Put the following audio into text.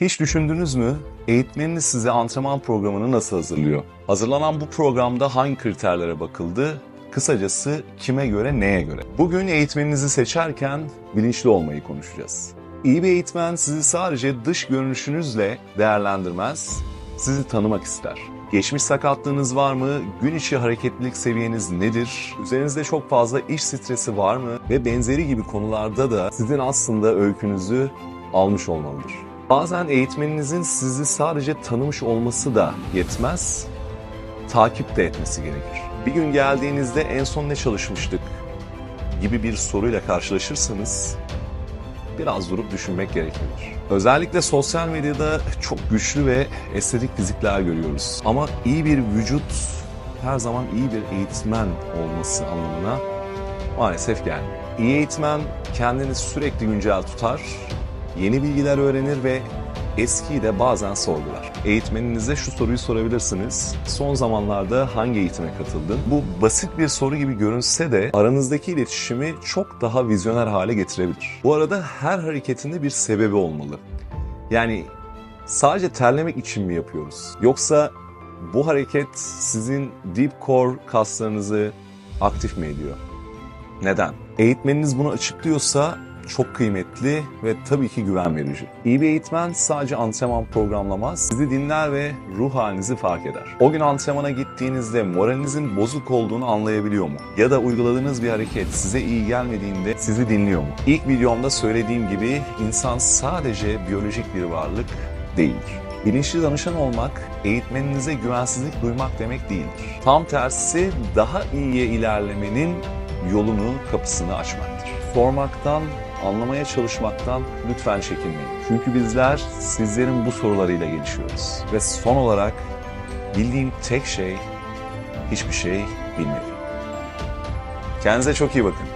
Hiç düşündünüz mü? Eğitmeniniz size antrenman programını nasıl hazırlıyor? Hazırlanan bu programda hangi kriterlere bakıldı? Kısacası kime göre neye göre? Bugün eğitmeninizi seçerken bilinçli olmayı konuşacağız. İyi bir eğitmen sizi sadece dış görünüşünüzle değerlendirmez, sizi tanımak ister. Geçmiş sakatlığınız var mı? Gün içi hareketlilik seviyeniz nedir? Üzerinizde çok fazla iş stresi var mı? Ve benzeri gibi konularda da sizin aslında öykünüzü almış olmalıdır. Bazen eğitmeninizin sizi sadece tanımış olması da yetmez, takip de etmesi gerekir. Bir gün geldiğinizde en son ne çalışmıştık gibi bir soruyla karşılaşırsanız biraz durup düşünmek gerekebilir. Özellikle sosyal medyada çok güçlü ve estetik fizikler görüyoruz. Ama iyi bir vücut her zaman iyi bir eğitmen olması anlamına maalesef gelmiyor. İyi eğitmen kendini sürekli güncel tutar, yeni bilgiler öğrenir ve eskiyi de bazen sorgular. Eğitmeninize şu soruyu sorabilirsiniz. Son zamanlarda hangi eğitime katıldın? Bu basit bir soru gibi görünse de aranızdaki iletişimi çok daha vizyoner hale getirebilir. Bu arada her hareketinde bir sebebi olmalı. Yani sadece terlemek için mi yapıyoruz? Yoksa bu hareket sizin deep core kaslarınızı aktif mi ediyor? Neden? Eğitmeniniz bunu açıklıyorsa çok kıymetli ve tabii ki güven verici. İyi bir eğitmen sadece antrenman programlamaz, sizi dinler ve ruh halinizi fark eder. O gün antrenmana gittiğinizde moralinizin bozuk olduğunu anlayabiliyor mu? Ya da uyguladığınız bir hareket size iyi gelmediğinde sizi dinliyor mu? İlk videomda söylediğim gibi insan sadece biyolojik bir varlık değildir. Bilinçli danışan olmak, eğitmeninize güvensizlik duymak demek değildir. Tam tersi daha iyiye ilerlemenin yolunu, kapısını açmaktır. Sormaktan, anlamaya çalışmaktan lütfen çekinmeyin. Çünkü bizler sizlerin bu sorularıyla gelişiyoruz. Ve son olarak bildiğim tek şey hiçbir şey bilmedim. Kendinize çok iyi bakın.